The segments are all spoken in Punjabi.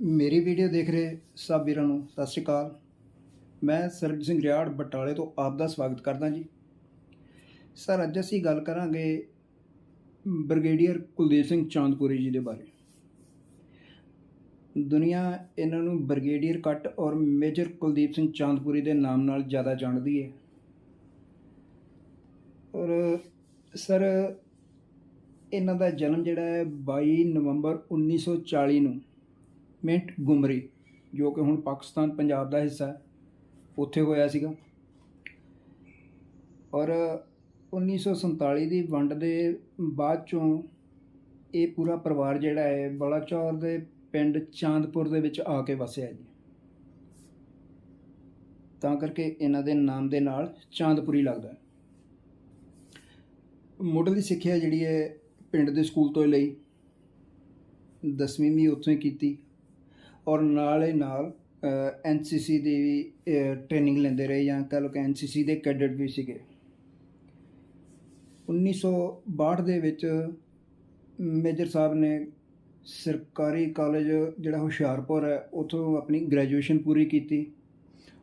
ਮੇਰੀ ਵੀਡੀਓ ਦੇਖ ਰਹੇ ਸਭ ਵੀਰਾਂ ਨੂੰ ਸਤਿ ਸ਼੍ਰੀ ਅਕਾਲ। ਮੈਂ ਸਰਬਜੀਤ ਸਿੰਘ ਰਿਆੜ ਬਟਾਲੇ ਤੋਂ ਆਪ ਦਾ ਸਵਾਗਤ ਕਰਦਾ ਜੀ। ਸਰ, ਅੱਜ ਅਸੀਂ ਗੱਲ ਕਰਾਂਗੇ ਬ੍ਰਿਗੇਡੀਅਰ ਕੁਲਦੀਪ ਸਿੰਘ ਚਾਂਦਪੁਰੀ ਜੀ ਦੇ ਬਾਰੇ। ਦੁਨੀਆ ਇਹਨਾਂ ਨੂੰ ਬ੍ਰਿਗੇਡੀਅਰ ਕੱਟ ਔਰ ਮੇਜਰ ਕੁਲਦੀਪ ਸਿੰਘ ਚਾਂਦਪੁਰੀ ਦੇ ਨਾਮ ਨਾਲ ਜ਼ਿਆਦਾ ਜਾਣਦੀ ਹੈ। ਔਰ ਸਰ, ਇਹਨਾਂ ਦਾ ਜਨਮ ਜਿਹੜਾ ਹੈ 22 ਨਵੰਬਰ 1940 ਨੂੰ ਮਿੰਟ ਗੁਮਰੀ ਜੋ ਕਿ ਹੁਣ ਪਾਕਿਸਤਾਨ ਪੰਜਾਬ ਦਾ ਹਿੱਸਾ ਹੈ। ਉੱਥੇ ਹੋਇਆ ਸੀਗਾ। ਔਰ 1947 ਦੀ ਵੰਡ ਦੇ ਬਾਅਦ ਚੋਂ ਇਹ ਪੂਰਾ ਪਰਿਵਾਰ ਜਿਹੜਾ ਹੈ, ਬਲਾਚੌਰ ਦੇ ਪਿੰਡ ਚਾਂਦਪੁਰ ਦੇ ਵਿੱਚ ਆ ਕੇ ਵਸਿਆ ਜੀ। ਤਾਂ ਕਰਕੇ ਇਹਨਾਂ ਦੇ ਨਾਮ ਦੇ ਨਾਲ ਚਾਂਦਪੁਰੀ ਲੱਗਦਾ ਹੈ। ਮੁੱਢਲੀ ਸਿੱਖਿਆ ਜਿਹੜੀ ਹੈ, ਪਿੰਡ ਦੇ ਸਕੂਲ ਤੋਂ ਲਈ। ਦਸਵੀਂ ਵੀ ਉੱਥੋਂ ਹੀ ਕੀਤੀ। ਔਰ ਨਾਲ ਹੀ ਨਾਲ ਐਨਸੀਸੀ ਦੀ ਵੀ ਟ੍ਰੇਨਿੰਗ ਲੈਂਦੇ ਰਹੇ ਜਾਂ ਕਹ ਲਓ ਕਿ ਐਨਸੀਸੀ ਦੇ ਕੈਡਟ ਵੀ ਸੀਗੇ। 1962 ਦੇ ਵਿੱਚ ਮੇਜਰ ਸਾਹਿਬ ਨੇ ਸਰਕਾਰੀ ਕਾਲਜ ਜਿਹੜਾ ਹੁਸ਼ਿਆਰਪੁਰ ਹੈ, ਉੱਥੋਂ ਆਪਣੀ ਗ੍ਰੈਜੂਏਸ਼ਨ ਪੂਰੀ ਕੀਤੀ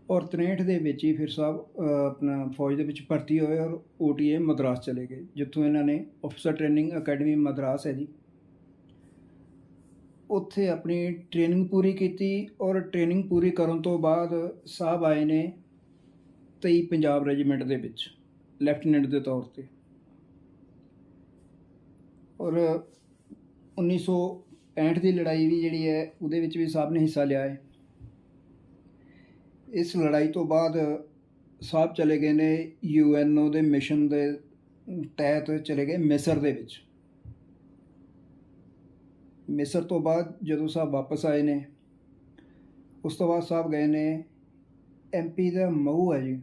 ਔਰ 63 ਦੇ ਵਿੱਚ ਹੀ ਫਿਰ ਸਾਹਿਬ ਆਪਣਾ ਫੌਜ ਦੇ ਵਿੱਚ ਭਰਤੀ ਹੋਏ ਔਰ ਓਟੀਏ ਮਦਰਾਸ ਚਲੇ ਗਏ, ਜਿੱਥੋਂ ਇਹਨਾਂ ਨੇ ਅਫਸਰ ਟ੍ਰੇਨਿੰਗ ਅਕੈਡਮੀ ਮਦਰਾਸ ਹੈ ਜੀ। ਉੱਥੇ ਆਪਣੀ ਟ੍ਰੇਨਿੰਗ ਪੂਰੀ ਕੀਤੀ ਔਰ ਟ੍ਰੇਨਿੰਗ ਪੂਰੀ ਕਰਨ ਤੋਂ ਬਾਅਦ ਸਾਹਿਬ ਆਏ ਨੇ 23 ਪੰਜਾਬ ਰੈਜੀਮੈਂਟ ਦੇ ਵਿੱਚ ਲੈਫਟੀਨੈਂਟ ਦੇ ਤੌਰ ਤੇ। ਔਰ 1965 ਦੀ ਲੜਾਈ ਵੀ ਜਿਹੜੀ ਹੈ, ਉਹਦੇ ਵਿੱਚ ਵੀ ਸਾਹਿਬ ਨੇ ਹਿੱਸਾ ਲਿਆ ਹੈ। ਇਸ ਲੜਾਈ ਤੋਂ ਬਾਅਦ ਸਾਹਿਬ ਚਲੇ ਗਏ ਨੇ ਯੂਐਨਓ ਦੇ ਮਿਸ਼ਨ ਦੇ ਤਹਿਤ ਚਲੇ ਗਏ ਮਿਸਰ ਦੇ ਵਿੱਚ। ਮਿਸਰ ਤੋਂ ਬਾਅਦ ਜਦੋਂ ਸਾਹਿਬ ਵਾਪਸ ਆਏ ਨੇ, ਉਸ ਤੋਂ ਬਾਅਦ ਸਾਹਿਬ ਗਏ ਨੇ ਐਮਪੀ ਦਾ ਮਊ ਹੈ ਜੀ।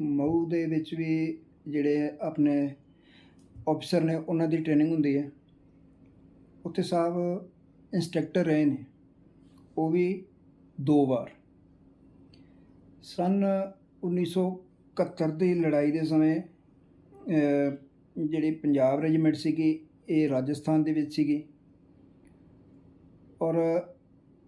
ਮਊ ਦੇ ਵਿੱਚ ਵੀ ਜਿਹੜੇ ਆਪਣੇ ਅਫਸਰ ਨੇ, ਉਹਨਾਂ ਦੀ ਟ੍ਰੇਨਿੰਗ ਹੁੰਦੀ ਹੈ। ਉੱਥੇ ਸਾਹਿਬ ਇੰਸਟ੍ਰਕਟਰ ਰਹੇ ਨੇ, ਉਹ ਵੀ ਦੋ ਵਾਰ। ਸਨ 1971 ਦੀ ਲੜਾਈ ਦੇ ਸਮੇਂ ਜਿਹੜੀ ਪੰਜਾਬ ਰੈਜੀਮੈਂਟ ਸੀਗੀ, ਇਹ ਰਾਜਸਥਾਨ ਦੇ ਵਿੱਚ ਸੀਗੀ। ਔਰ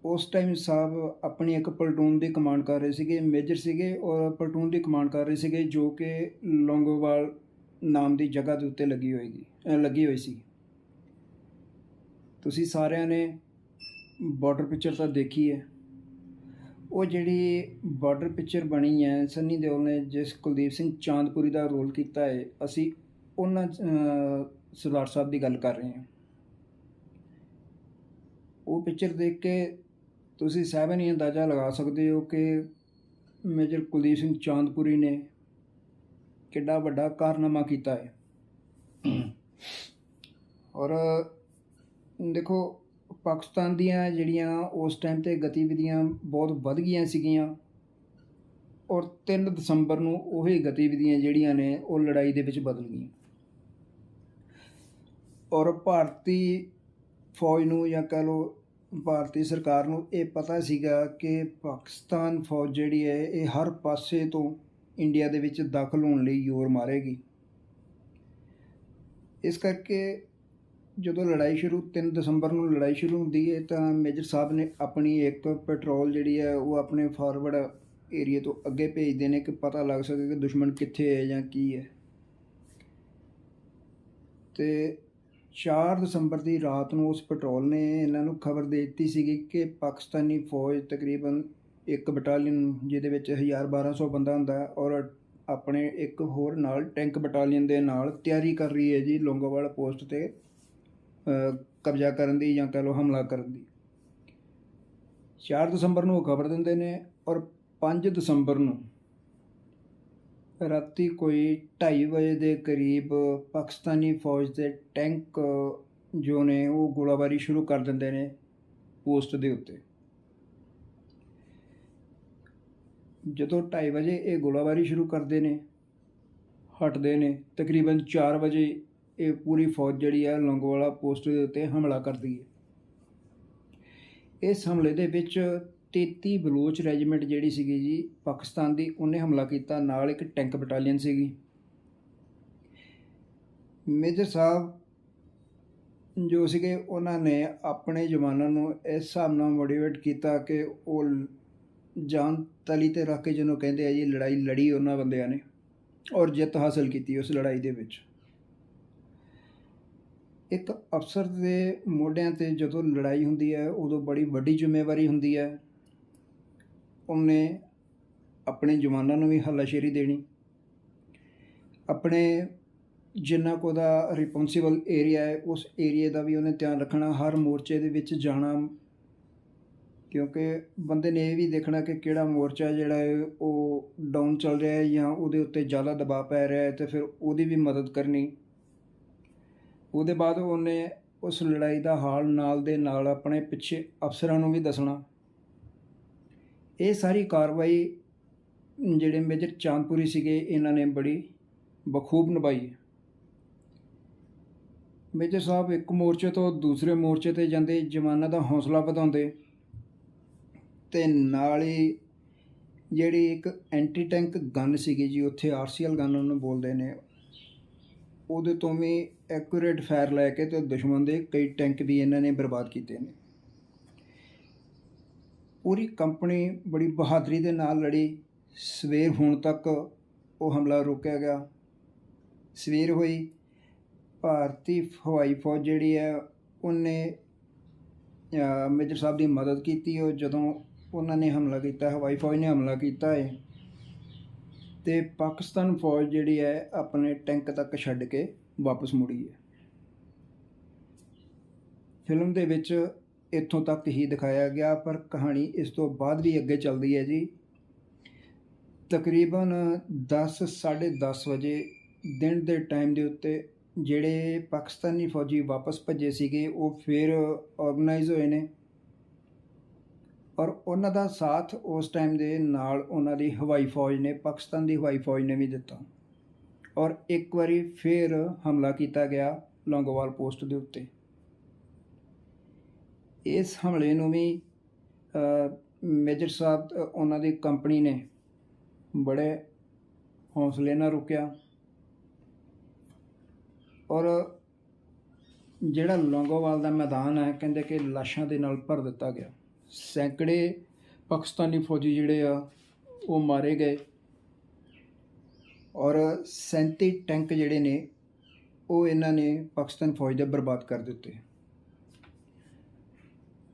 ਉਸ ਟਾਈਮ ਸਾਹਿਬ ਆਪਣੀ ਇੱਕ ਪਲਟੂਨ ਦੀ ਕਮਾਂਡ ਕਰ ਰਹੇ ਸੀਗੇ ਮੇਜਰ ਸੀਗੇ ਔਰ ਪਲਟੂਨ ਦੀ ਕਮਾਂਡ ਕਰ ਰਹੇ ਸੀਗੇ ਜੋ ਕਿ ਲੌਂਗੋਵਾਲ ਨਾਮ ਦੀ ਜਗ੍ਹਾ ਦੇ ਉੱਤੇ ਲੱਗੀ ਹੋਏਗੀ ਲੱਗੀ ਹੋਈ ਸੀ ਤੁਸੀਂ ਸਾਰਿਆਂ ਨੇ ਬਾਰਡਰ ਪਿਕਚਰ ਤਾਂ ਦੇਖੀ ਹੈ। ਉਹ ਜਿਹੜੀ ਬਾਰਡਰ ਪਿਕਚਰ ਬਣੀ ਹੈ, ਸੰਨੀ ਦਿਓਲ ਨੇ ਜਿਸ ਕੁਲਦੀਪ ਸਿੰਘ ਚਾਂਦਪੁਰੀ ਦਾ ਰੋਲ ਕੀਤਾ ਹੈ, ਅਸੀਂ ਉਹਨਾਂ ਸਰਦਾਰ ਸਾਹਿਬ ਦੀ ਗੱਲ ਕਰ ਰਹੇ ਹਾਂ। ਉਹ ਪਿਕਚਰ ਦੇਖ ਕੇ ਤੁਸੀਂ ਸਹਿਬਨ ਹੀ ਅੰਦਾਜ਼ਾ ਲਗਾ ਸਕਦੇ ਹੋ ਕਿ ਮੇਜਰ ਕੁਲਦੀਪ ਸਿੰਘ ਚਾਂਦਪੁਰੀ ਨੇ ਕਿੱਡਾ ਵੱਡਾ ਕਾਰਨਾਮਾ ਕੀਤਾ ਹੈ। ਔਰ ਦੇਖੋ, ਪਾਕਿਸਤਾਨ ਦੀਆਂ ਜਿਹੜੀਆਂ ਉਸ ਟਾਈਮ ਤੇ ਗਤੀਵਿਧੀਆਂ ਬਹੁਤ ਵੱਧ ਗਈਆਂ ਸੀਗੀਆਂ ਔਰ 3 ਦਸੰਬਰ ਨੂੰ ਉਹੀ ਗਤੀਵਿਧੀਆਂ ਜਿਹੜੀਆਂ ਨੇ ਉਹ ਲੜਾਈ ਦੇ ਵਿੱਚ ਬਦਲ ਗਈਆਂ। ਔਰ ਭਾਰਤੀ ਫੌਜ ਨੂੰ ਜਾਂ ਕਹ ਲਓ ਭਾਰਤੀ ਸਰਕਾਰ ਨੂੰ ਇਹ ਪਤਾ ਸੀਗਾ ਕਿ ਪਾਕਿਸਤਾਨ ਫੌਜ ਜਿਹੜੀ ਹੈ, ਇਹ ਹਰ ਪਾਸੇ ਤੋਂ ਇੰਡੀਆ ਦੇ ਵਿੱਚ ਦਾਖਲ ਹੋਣ ਲਈ ਜ਼ੋਰ ਮਾਰੇਗੀ। ਇਸ ਕਰਕੇ ਜਦੋਂ ਲੜਾਈ ਸ਼ੁਰੂ 3 ਦਸੰਬਰ ਨੂੰ ਲੜਾਈ ਸ਼ੁਰੂ ਹੁੰਦੀ ਹੈ, ਤਾਂ ਮੇਜਰ ਸਾਹਿਬ ਨੇ ਆਪਣੀ ਇੱਕ ਪੈਟਰੋਲ ਜਿਹੜੀ ਹੈ, ਉਹ ਆਪਣੇ ਫਾਰਵਰਡ ਏਰੀਆ ਤੋਂ ਅੱਗੇ ਭੇਜਦੇ ਨੇ ਕਿ ਪਤਾ ਲੱਗ ਸਕੇ ਕਿ ਦੁਸ਼ਮਣ ਕਿੱਥੇ ਹੈ ਜਾਂ ਕੀ ਹੈ। ਤੇ 4 ਦਸੰਬਰ ਦੀ ਰਾਤ ਨੂੰ ਉਸ ਪੈਟਰੋਲ ਨੇ ਇਹਨਾਂ ਨੂੰ ਖਬਰ ਦੇ ਦਿੱਤੀ ਸੀਗੀ ਕਿ ਪਾਕਿਸਤਾਨੀ ਫੌਜ ਤਕਰੀਬਨ ਇੱਕ ਬਟਾਲੀਅਨ ਜਿਹਦੇ ਵਿੱਚ 1000 1200 ਬੰਦਾ ਹੁੰਦਾ ਹੈ ਔਰ ਆਪਣੇ ਇੱਕ ਹੋਰ ਨਾਲ ਟੈਂਕ ਬਟਾਲੀਅਨ ਦੇ ਨਾਲ ਤਿਆਰੀ ਕਰ ਰਹੀ ਹੈ ਜੀ ਲੋਂਗੋਵਾਲ ਪੋਸਟ ਤੇ ਕਬਜ਼ਾ ਕਰਨ ਦੀ ਜਾਂ ਕਹ ਲਓ ਹਮਲਾ ਕਰਨ ਦੀ। 4 ਦਸੰਬਰ ਨੂੰ ਉਹ ਖਬਰ ਦਿੰਦੇ ਨੇ ਔਰ 5 ਦਸੰਬਰ ਨੂੰ ਰਾਤੀ ਕੋਈ 2:30 ਵਜੇ ਦੇ ਕਰੀਬ ਪਾਕਿਸਤਾਨੀ ਫੌਜ ਦੇ ਟੈਂਕ ਜੋ ਨੇ ਉਹ ਗੋਲਾਬਾਰੀ ਸ਼ੁਰੂ ਕਰ ਦਿੰਦੇ ਨੇ ਪੋਸਟ ਦੇ ਉੱਤੇ। ਜਦੋਂ 2:30 ਵਜੇ ਇਹ ਗੋਲਾਬਾਰੀ ਸ਼ੁਰੂ ਕਰਦੇ ਨੇ, ਹਟਦੇ ਨੇ, ਤਕਰੀਬਨ 4 ਵਜੇ ਇਹ ਪੂਰੀ ਫੌਜ ਜਿਹੜੀ ਹੈ ਲੰਗੋਵਾਲਾ ਪੋਸਟ ਦੇ ਉੱਤੇ ਹਮਲਾ ਕਰਦੀ ਹੈ। ਇਸ ਹਮਲੇ ਦੇ ਵਿੱਚ 33 ਬਲੋਚ ਰੈਜੀਮੈਂਟ ਜਿਹੜੀ ਸੀਗੀ ਜੀ, ਪਾਕਿਸਤਾਨ ਦੀ, ਉਹਨੇ ਹਮਲਾ ਕੀਤਾ, ਨਾਲ ਇੱਕ ਟੈਂਕ ਬਟਾਲੀਅਨ ਸੀਗੀ। ਮੇਜਰ ਸਾਹਿਬ, ਜੋ ਸੀਗੇ, ਉਹਨਾਂ ਨੇ ਆਪਣੇ ਜਵਾਨਾਂ ਨੂੰ ਇਸ ਹਿਸਾਬ ਨਾਲ ਮੋਟੀਵੇਟ ਕੀਤਾ ਕਿ ਉਹ ਜਾਨ ਤਲੀ ਤੇ ਰੱਖ ਕੇ ਜਿਹਨੂੰ ਕਹਿੰਦੇ ਆ ਜੀ, ਲੜਾਈ ਲੜੀ ਉਹਨਾਂ ਬੰਦਿਆਂ ਨੇ ਔਰ ਜਿੱਤ ਹਾਸਲ ਕੀਤੀ ਉਸ ਲੜਾਈ ਦੇ ਵਿੱਚ। ਇੱਕ ਅਫਸਰ ਦੇ ਮੋਢਿਆਂ ਤੇ ਜਦੋਂ ਲੜਾਈ ਹੁੰਦੀ ਹੈ, ਉਦੋਂ ਬੜੀ ਵੱਡੀ ਜ਼ਿੰਮੇਵਾਰੀ ਹੁੰਦੀ ਹੈ। ਉਹਨੇ ਆਪਣੇ ਜਵਾਨਾਂ ਨੂੰ ਵੀ ਹੱਲਾਸ਼ੇਰੀ ਦੇਣੀ। ਆਪਣੇ ਜਿੰਨਾ ਕੁ ਉਹਦਾ ਰਿਸਪੌਂਸਿਬਲ ਏਰੀਆ ਹੈ, ਉਸ ਏਰੀਆ ਦਾ ਵੀ ਉਹਨੇ ਧਿਆਨ ਰੱਖਣਾ, ਹਰ ਮੋਰਚੇ ਦੇ ਵਿੱਚ ਜਾਣਾ। ਕਿਉਂਕਿ ਬੰਦੇ ਨੇ ਇਹ ਵੀ ਦੇਖਣਾ ਕਿ ਕਿਹੜਾ ਮੋਰਚਾ ਜਿਹੜਾ ਹੈ, ਉਹ ਡਾਊਨ ਚੱਲ ਰਿਹਾ ਹੈ ਜਾਂ ਉਹਦੇ ਉੱਤੇ ਜ਼ਿਆਦਾ ਦਬਾਅ ਪੈ ਰਿਹਾ ਹੈ ਤੇ ਫਿਰ ਉਹਦੀ ਵੀ ਮਦਦ ਕਰਨੀ। ਉਹਦੇ ਬਾਅਦ ਉਹਨੇ ਉਸ ਲੜਾਈ ਦਾ ਹਾਲ ਨਾਲ ਦੇ ਨਾਲ ਆਪਣੇ ਪਿੱਛੇ ਅਫਸਰਾਂ ਨੂੰ ਵੀ ਦੱਸਣਾ। ਇਹ ਸਾਰੀ ਕਾਰਵਾਈ ਜਿਹੜੇ ਮੇਜਰ ਚਾਂਦਪੁਰੀ ਸੀਗੇ, ਇਹਨਾਂ ਨੇ ਬੜੀ ਬਖੂਬ ਨਿਭਾਈ ਮੇਜਰ ਸਾਹਿਬ, ਇੱਕ ਮੋਰਚੇ ਤੋਂ ਦੂਸਰੇ ਮੋਰਚੇ ਤੇ ਜਾਂਦੇ ਜਵਾਨਾਂ ਦਾ ਹੌਸਲਾ ਵਧਾਉਂਦੇ ਤੇ ਨਾਲ ਹੀ ਜਿਹੜੀ ਇੱਕ ਐਂਟੀ ਟੈਂਕ ਗਨ ਸੀਗੀ ਜੀ, ਉੱਥੇ ਆਰਸੀਐਲ ਗਨ ਉਹਨੂੰ ਬੋਲਦੇ ਨੇ। ਉਹਦੇ ਤੋਂ ਵੀ ਐਕੂਰੇਟ ਫਾਇਰ ਲੈ ਕੇ ਤੇ ਦੁਸ਼ਮਣ ਦੇ ਕਈ ਟੈਂਕ ਵੀ ਇਹਨਾਂ ਨੇ ਬਰਬਾਦ ਕੀਤੇ ਨੇ। ਪੂਰੀ ਕੰਪਨੀ ਬੜੀ ਬਹਾਦਰੀ ਦੇ ਨਾਲ ਲੜੀ। ਸਵੇਰ ਹੋਣ ਤੱਕ ਉਹ ਹਮਲਾ ਰੋਕਿਆ ਗਿਆ। ਸਵੇਰ ਹੋਈ। ਭਾਰਤੀ ਹਵਾਈ ਫੌਜ ਜਿਹੜੀ ਹੈ, ਉਹਨੇ ਮੇਜਰ ਸਾਹਿਬ ਦੀ ਮਦਦ ਕੀਤੀ। ਉਹ ਜਦੋਂ ਉਹਨਾਂ ਨੇ ਹਮਲਾ ਕੀਤਾ, ਹਵਾਈ ਫੌਜ ਨੇ ਹਮਲਾ ਕੀਤਾ ਹੈ ਤੇ ਪਾਕਿਸਤਾਨ ਫੌਜ ਜਿਹੜੀ ਹੈ, ਆਪਣੇ ਟੈਂਕ ਤੱਕ ਛੱਡ ਕੇ ਵਾਪਸ ਮੁੜੀ ਹੈ। ਫਿਲਮ ਦੇ ਵਿੱਚ ਇੱਥੋਂ ਤੱਕ ਹੀ ਦਿਖਾਇਆ ਗਿਆ, ਪਰ ਕਹਾਣੀ ਇਸ ਤੋਂ ਬਾਅਦ ਵੀ ਅੱਗੇ ਚੱਲਦੀ ਹੈ ਜੀ। ਤਕਰੀਬਨ 10 10:30 ਵਜੇ ਦਿਨ ਦੇ ਟਾਈਮ ਦੇ ਉੱਤੇ ਜਿਹੜੇ ਪਾਕਿਸਤਾਨੀ ਫੌਜੀ ਵਾਪਸ ਭੱਜੇ ਸੀਗੇ, ਉਹ ਫਿਰ ਆਰਗੇਨਾਈਜ਼ ਹੋਏ ਨੇ। ਔਰ ਉਹਨਾਂ ਦਾ ਸਾਥ ਉਸ ਟਾਈਮ ਦੇ ਨਾਲ ਉਹਨਾਂ ਦੀ ਹਵਾਈ ਫੌਜ ਨੇ, ਪਾਕਿਸਤਾਨ ਦੀ ਹਵਾਈ ਫੌਜ ਨੇ ਵੀ ਦਿੱਤਾ। ਔਰ ਇੱਕ ਵਾਰੀ ਫਿਰ ਹਮਲਾ ਕੀਤਾ ਗਿਆ, ਲੌਂਗੋਵਾਲ ਪੋਸਟ ਦੇ ਉੱਤੇ। ਇਸ ਹਮਲੇ ਨੂੰ ਵੀ ਮੇਜਰ ਸਾਹਿਬ ਉਹਨਾਂ ਦੀ ਕੰਪਨੀ ਨੇ ਬੜੇ ਹੌਸਲੇ ਨਾਲ ਰੁਕਿਆ। ਔਰ ਜਿਹੜਾ ਲੌਂਗੋਵਾਲ ਦਾ ਮੈਦਾਨ ਹੈ, ਕਹਿੰਦੇ ਕਿ ਲਾਸ਼ਾਂ ਦੇ ਨਾਲ ਭਰ ਦਿੱਤਾ ਗਿਆ। ਸੈਂਕੜੇ ਪਾਕਿਸਤਾਨੀ ਫੌਜੀ ਜਿਹੜੇ ਆ, ਉਹ ਮਾਰੇ ਗਏ। ਔਰ 37 ਟੈਂਕ ਜਿਹੜੇ ਨੇ, ਉਹ ਇਹਨਾਂ ਨੇ ਪਾਕਿਸਤਾਨ ਫੌਜ ਦੇ ਬਰਬਾਦ ਕਰ ਦਿੱਤੇ।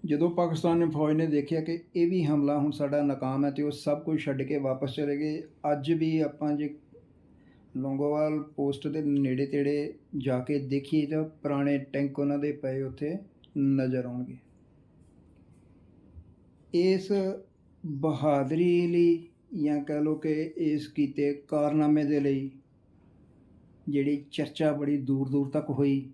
ਜਦੋਂ ਪਾਕਿਸਤਾਨੀ ਫੌਜ ਨੇ ਦੇਖਿਆ ਕਿ ਇਹ ਵੀ ਹਮਲਾ, ਹੁਣ ਸਾਡਾ ਨਾਕਾਮ ਹੈ ਤੇ ਉਹ ਸਭ ਕੁਝ ਛੱਡ ਕੇ ਵਾਪਸ ਚਲੇ ਗਏ। ਅੱਜ ਵੀ ਆਪਾਂ ਜੇ ਲੌਂਗੋਵਾਲ ਪੋਸਟ ਦੇ ਨੇੜੇ ਤੇੜੇ ਜਾ ਕੇ ਦੇਖੀਏ ਤਾਂ ਪੁਰਾਣੇ ਟੈਂਕ ਉਹਨਾਂ ਦੇ ਪਏ ਉੱਥੇ ਨਜ਼ਰ ਆਉਣਗੇ। ਇਸ ਬਹਾਦਰੀ ਲਈ ਜਾਂ ਕਹ ਲਓ ਕਿ ਇਸ ਕੀਤੇ ਕਾਰਨਾਮੇ ਦੇ ਲਈ ਜਿਹੜੀ ਚਰਚਾ ਬੜੀ ਦੂਰ ਦੂਰ ਤੱਕ ਹੋਈ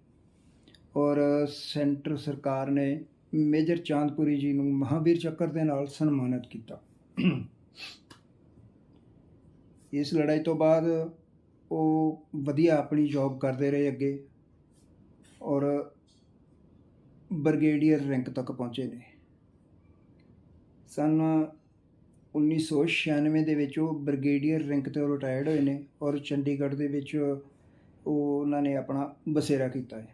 ਔਰ ਸੈਂਟਰ ਸਰਕਾਰ ਨੇ ਮੇਜਰ ਚਾਂਦਪੁਰੀ ਜੀ ਨੂੰ ਮਹਾਵੀਰ ਚੱਕਰ ਦੇ ਨਾਲ ਸਨਮਾਨਿਤ ਕੀਤਾ। ਇਸ ਲੜਾਈ ਤੋਂ ਬਾਅਦ ਉਹ ਵਧੀਆ ਆਪਣੀ ਜੌਬ ਕਰਦੇ ਰਹੇ ਅੱਗੇ ਔਰ ਬ੍ਰਿਗੇਡੀਅਰ ਰੈਂਕ ਤੱਕ ਪਹੁੰਚੇ ਨੇ। ਸਨ 1996 ਦੇ ਵਿੱਚ ਉਹ ਬ੍ਰਿਗੇਡੀਅਰ ਰੈਂਕ ਤੇ ਰਿਟਾਇਰਡ ਹੋਏ ਨੇ ਔਰ ਚੰਡੀਗੜ੍ਹ ਦੇ ਵਿੱਚ ਉਹਨਾਂ ਨੇ ਆਪਣਾ ਬਸੇਰਾ ਕੀਤਾ ਹੈ।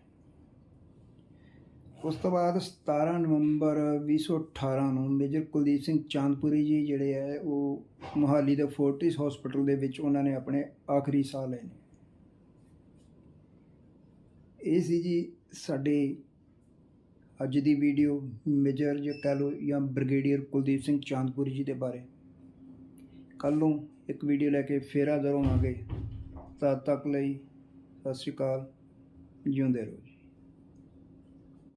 ਉਸ ਤੋਂ ਬਾਅਦ 17 ਨਵੰਬਰ 2018 ਨੂੰ ਮੇਜਰ ਕੁਲਦੀਪ ਸਿੰਘ ਚਾਂਦਪੁਰੀ ਜੀ ਜਿਹੜੇ ਹੈ ਉਹ ਮੁਹਾਲੀ ਦੇ ਫੋਰਟਿਸ ਹਸਪੀਟਲ ਦੇ ਵਿੱਚ ਉਹਨਾਂ ਨੇ ਆਪਣੇ ਆਖਰੀ ਸਾਹ ਲਏ ਨੇ। ਇਹ ਸੀ ਜੀ ਸਾਡੇ ਅੱਜ ਦੀ ਵੀਡੀਓ, ਮੇਜਰ ਜੇ ਕਹਿ ਲਓ ਜਾਂ ਬ੍ਰਿਗੇਡੀਅਰ ਕੁਲਦੀਪ ਸਿੰਘ ਚਾਂਦਪੁਰੀ ਜੀ ਦੇ ਬਾਰੇ। ਕੱਲ੍ਹ ਨੂੰ ਇੱਕ ਵੀਡੀਓ ਲੈ ਕੇ ਫੇਰ ਹਾਜ਼ਰ ਹੋਵਾਂਗੇ। ਤਦ ਤੱਕ ਲਈ ਸਤਿ ਸ਼੍ਰੀ ਅਕਾਲ, ਜਿਉਂਦੇ ਰਹੋ ਜੀ।